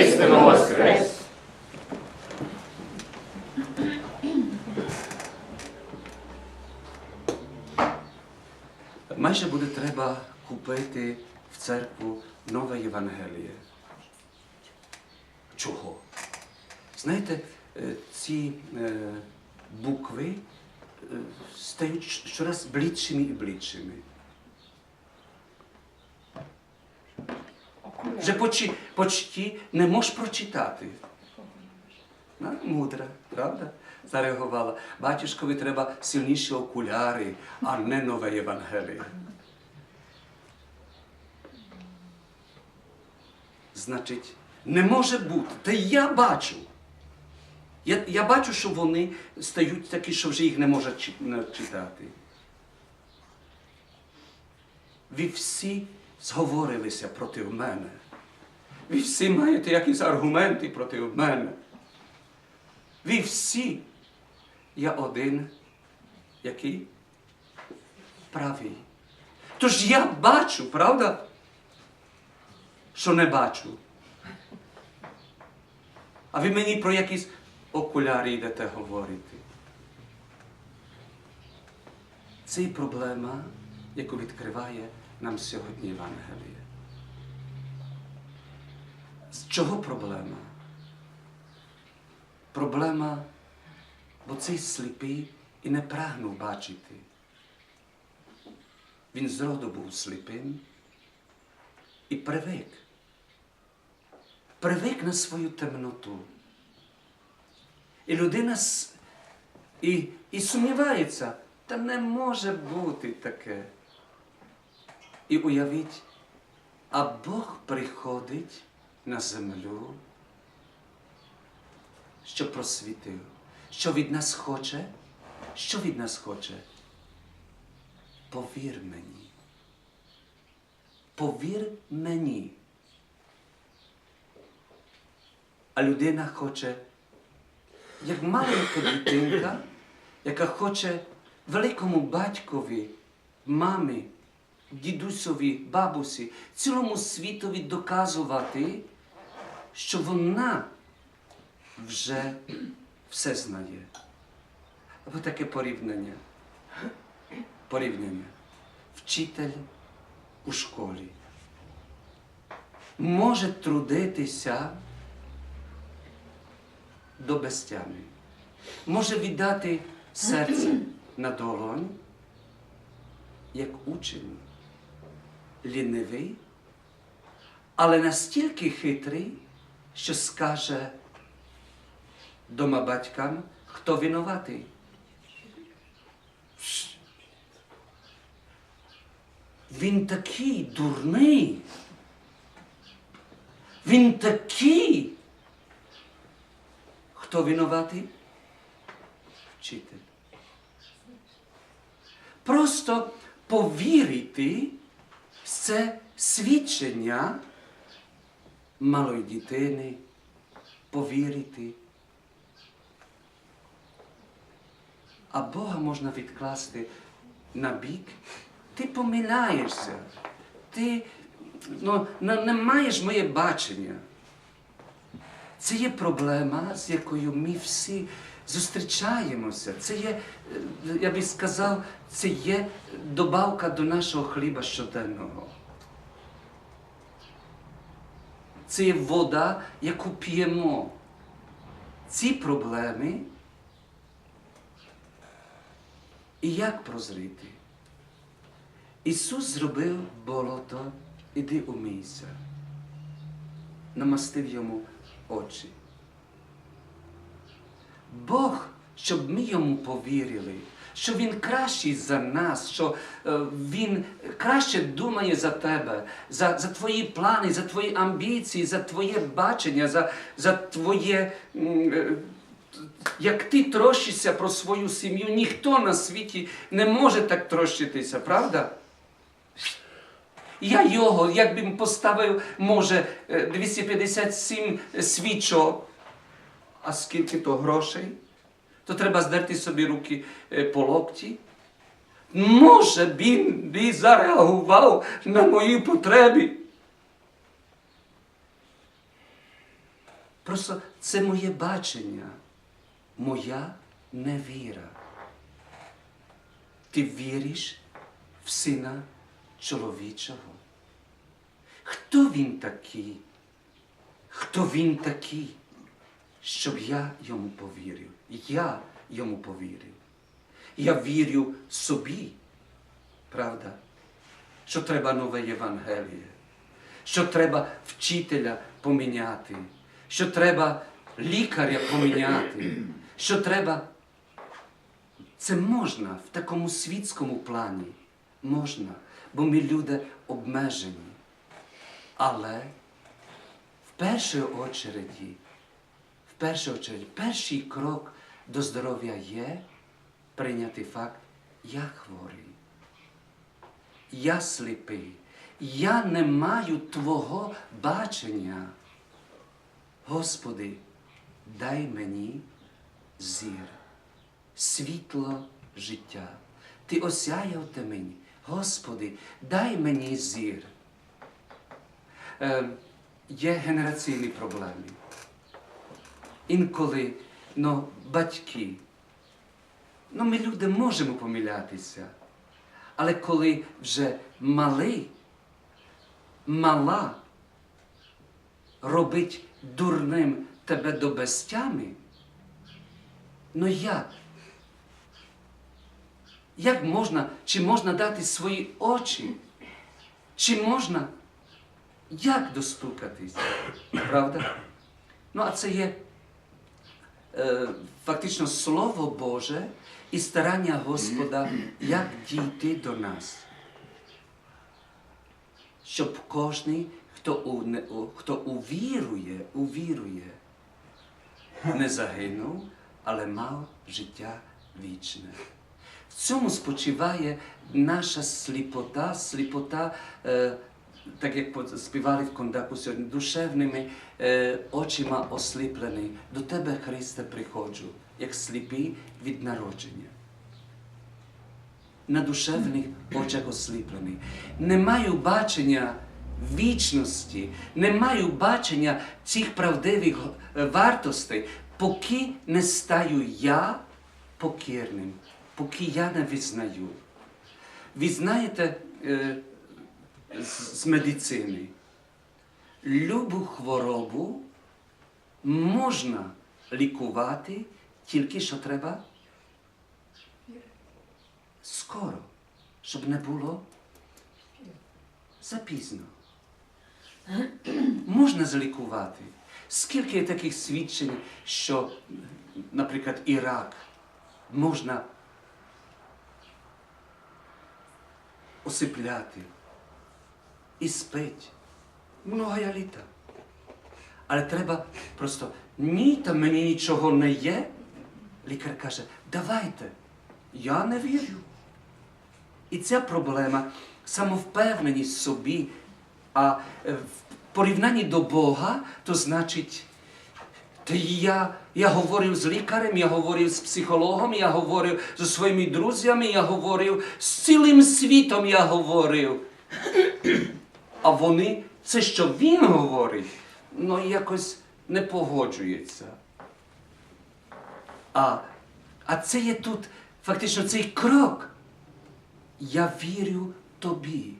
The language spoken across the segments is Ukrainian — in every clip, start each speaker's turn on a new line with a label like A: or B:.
A: воістину воскрес!
B: Майже буде треба купити в церкву нове Євангеліє. Чого? Знаєте, е, ці е, букви е, стають щораз блідшими і блідшими. Вже почти, почти не можеш прочитати. Ну, мудра, правда? Зареагувала. Батюшкові треба сильніші окуляри, а не нове Євангеліє. Значить, не може бути. Та я бачу. Я, я бачу, що вони стають такі, що вже їх не не читати. Ви всі зговорилися проти мене. Ви всі маєте якісь аргументи проти мене. Ви всі. Я один, який правий. Тож я бачу, правда? Що не бачу. А ви мені про якісь окуляри йдете говорити. Це і проблема, яку відкриває нам сьогодні Євангеліє. З чого проблема? Проблема, бо цей сліпий і не прагнув бачити. Він зроду був сліпим і привик. Привик на свою темноту. І людина і, і сумнівається, та не може бути таке. І уявіть, а Бог приходить на землю, що просвітив, що від нас хоче, що від нас хоче. Повір мені. Повір мені. А людина хоче, як маленька дитинка, яка хоче великому батькові, мамі, дідусові, бабусі, цілому світові доказувати, що вона вже все знає. Або таке порівняння. Порівняння. Вчитель у школі може трудитися до безтями. Може віддати серце на долонь, як учень, лінивий, але настільки хитрий, що скаже дома батькам, хто винуватий. Він такий дурний. Він такий. Хто винуватий? Вчитель. Просто повірити це свідчення малої дитини, повірити. А Бога можна відкласти на бік. Ти помиляєшся. Ти ну, не, маєш моє бачення. Це є проблема, з якою ми всі зустрічаємося. Це є, е, я би сказав, це є добавка до нашого хліба щоденного. Це є вода, яку п'ємо. Ці проблеми. І як прозріти? Ісус зробив болото, іди умийся. Намастив йому очі. Бог, щоб ми йому повірили, що Він кращий за нас, що е, Він краще думає за тебе, за, за твої плани, за твої амбіції, за твоє бачення, за, за твоє. е, як ти трощишся про свою сім'ю, ніхто на світі не може так трощитися, правда? Я його, як би поставив, може, е, 257 свічок, а скільки то грошей, то треба здерти собі руки по локті. Може, він би зареагував на мої потреби. Просто це моє бачення, моя невіра. Ти віриш в сина чоловічого? Хто він такий? Хто він такий, щоб я йому повірив? Я йому повірив. Я вірю собі, правда, що треба нове Євангеліє, що треба вчителя поміняти, що треба лікаря поміняти, що треба. Це можна в такому світському плані. Можна, бо ми люди обмежені. Але в першій очереді, в першій перший крок до здоров'я є прийняти факт, я хворий, я сліпий, я не маю Твого бачення. Господи, дай мені зір, світло життя. Ти осяяв те мені. Господи, дай мені зір. Е, є генераційні проблеми. Інколи ну, батьки, ну, ми люди можемо помилятися, але коли вже малий, мала робить дурним тебе до безтями, ну як? Як можна, чи можна дати свої очі? Чи можна як достукатись? Правда? Ну, а це є фактично Слово Боже і старання Господа, як дійти до нас. Щоб кожний, хто, у- хто увірує, увірує, не загинув, але мав життя вічне. В цьому спочиває наша сліпота, сліпота, е, так як співали в кондаку сьогодні, душевними е, очима осліплений. До тебе, Христе, приходжу, як сліпий від народження. На душевних очах осліплений. Не маю бачення вічності, не маю бачення цих правдивих е, вартостей, поки не стаю я покірним, поки я не визнаю. Ви знаєте е, з, медицини, любу хворобу можна лікувати тільки що треба скоро, щоб не було запізно. Можна залікувати. Скільки є таких свідчень, що, наприклад, Ірак можна осипляти і спить много літа. Але треба просто ні, там мені нічого не є. Лікар каже, давайте, я не вірю. І ця проблема самовпевненість в собі, а е, в порівнянні до Бога, то значить, та я, я говорив з лікарем, я говорив з психологом, я говорив зі своїми друзями, я говорив з цілим світом я говорив. А вони, це що він говорить, ну якось не погоджується. А, а це є тут фактично цей крок. Я вірю тобі.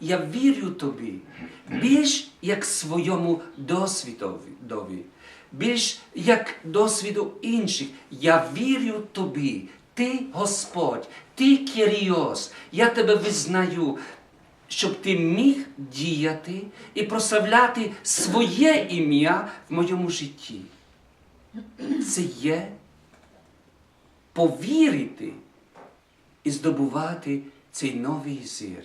B: Я вірю тобі більш як своєму досвідові, більш як досвіду інших. Я вірю тобі. Ти Господь, ти Кіріос, я тебе визнаю, щоб ти міг діяти і прославляти своє ім'я в моєму житті. Це є повірити і здобувати цей новий зір.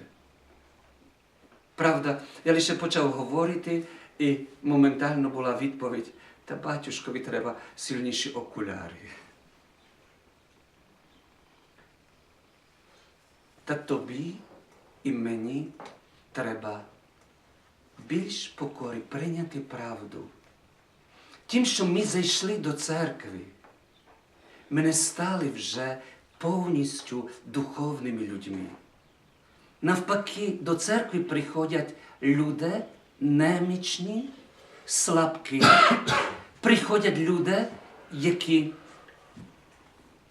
B: Правда, я лише почав говорити, і моментально була відповідь, та батюшкові треба сильніші окуляри. Та тобі і мені треба більш покори прийняти правду. Тим, що ми зайшли до церкви, ми не стали вже повністю духовними людьми. Навпаки, до церкви приходять люди немічні, слабкі. Приходять люди, які.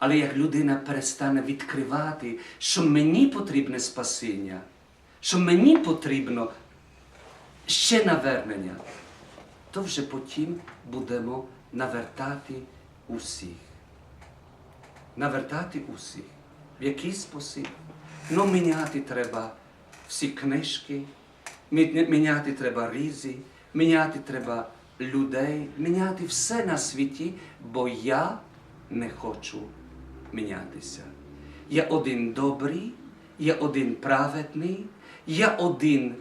B: Але як людина перестане відкривати, що мені потрібне спасіння, що мені потрібно ще навернення, то вже потім будемо навертати усіх. Навертати усіх. В який спосіб? Ну, міняти треба всі книжки, міняти треба різі, міняти треба людей, міняти все на світі, бо я не хочу мінятися. Я один добрий, я один праведний, я один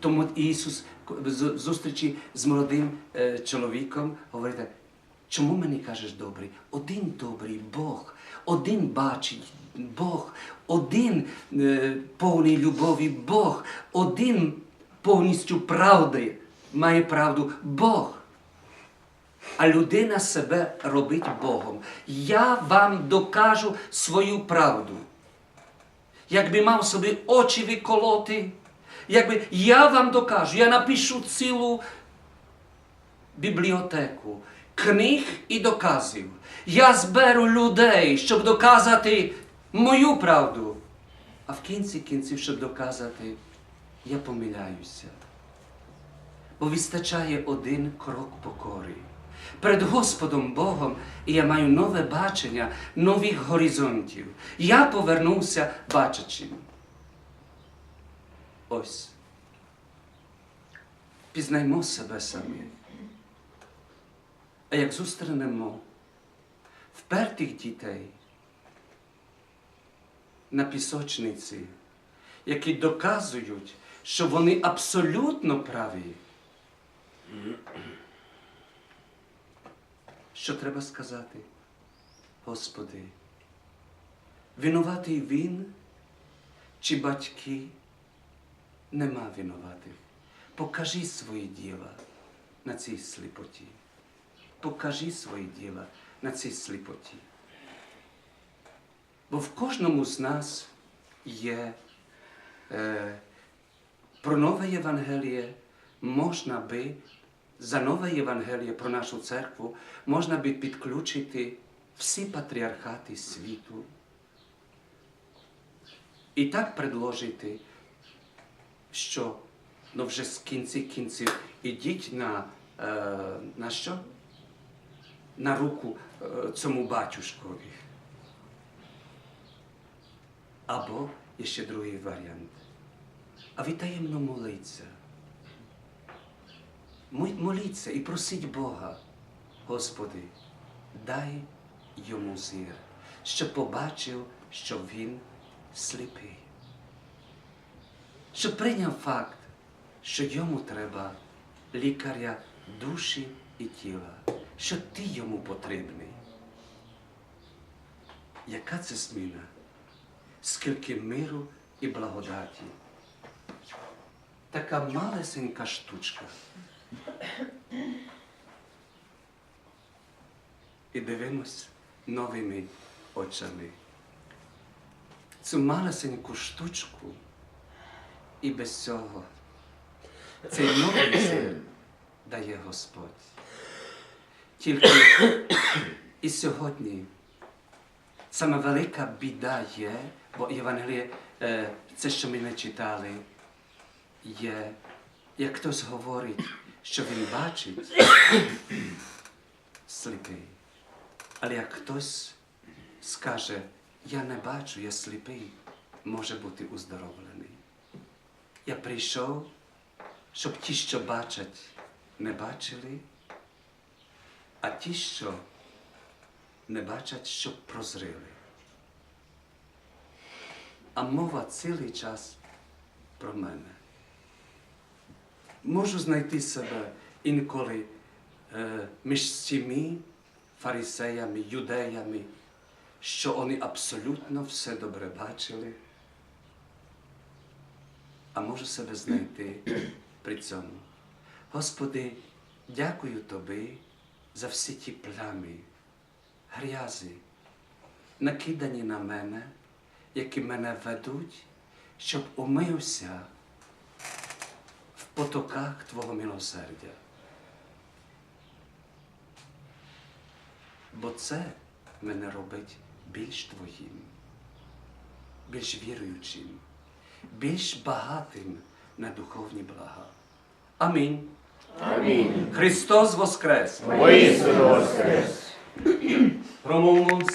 B: тому Ісус в зу- зустрічі з молодим е, чоловіком говорить так, чому мені кажеш добрий? Один добрий Бог, один бачить Бог, один е, повний любові Бог, один повністю правди має правду Бог. А людина себе робить Богом. Я вам докажу свою правду. Якби мав собі очі виколоти, якби я вам докажу, я напишу цілу бібліотеку книг і доказів. Я зберу людей, щоб доказати мою правду. А в кінці кінців, щоб доказати, я помиляюся. Бо вистачає один крок покори. Перед Господом Богом я маю нове бачення, нових горизонтів. Я повернувся бачачим. Ось. Пізнаймо себе самі. А як зустрінемо впертих дітей на пісочниці, які доказують, що вони абсолютно праві, що треба сказати? Господи, винуватий він чи батьки? Нема винуватих. Покажи свої діла на цій сліпоті. Покажи свої діла на цій сліпоті. Бо в кожному з нас є е, про нове Євангеліє можна би, за нове Євангеліє про нашу церкву, можна би підключити всі патріархати світу. І так предложити, що ну вже з кінці кінців ідіть на, е, на що? На руку е, цьому батюшкові. Або є ще другий варіант. А ви таємно молиться. Мо- Моліться і просіть Бога, Господи, дай йому зір, щоб побачив, що він сліпий. Щоб прийняв факт, що йому треба лікаря душі і тіла, що ти йому потрібний. Яка це зміна? Скільки миру і благодаті. Така малесенька штучка. І дивимось новими очами. Цю малесеньку штучку і без цього цей новий сил дає Господь. Тільки і сьогодні саме велика біда є, бо Євангеліє, е, це, що ми не читали, є, як хтось говорить, що він бачить сліпий. Але як хтось скаже, я не бачу, я сліпий, може бути уздоровлений. Я прийшов, щоб ті, що бачать, не бачили, а ті, що не бачать, щоб прозрили. А мова цілий час про мене. Можу знайти себе інколи е, між цими фарисеями, юдеями, що вони абсолютно все добре бачили, а можу себе знайти при цьому. Господи, дякую Тобі за всі ті плями, грязи, накидані на мене, які мене ведуть, щоб умився потоках Твого милосердя. Бо це мене робить більш твоїм, більш віруючим, більш багатим на духовні блага. Амінь.
A: Амінь.
B: Христос Воскрес!
A: Воістину Воскрес!
B: Промовмо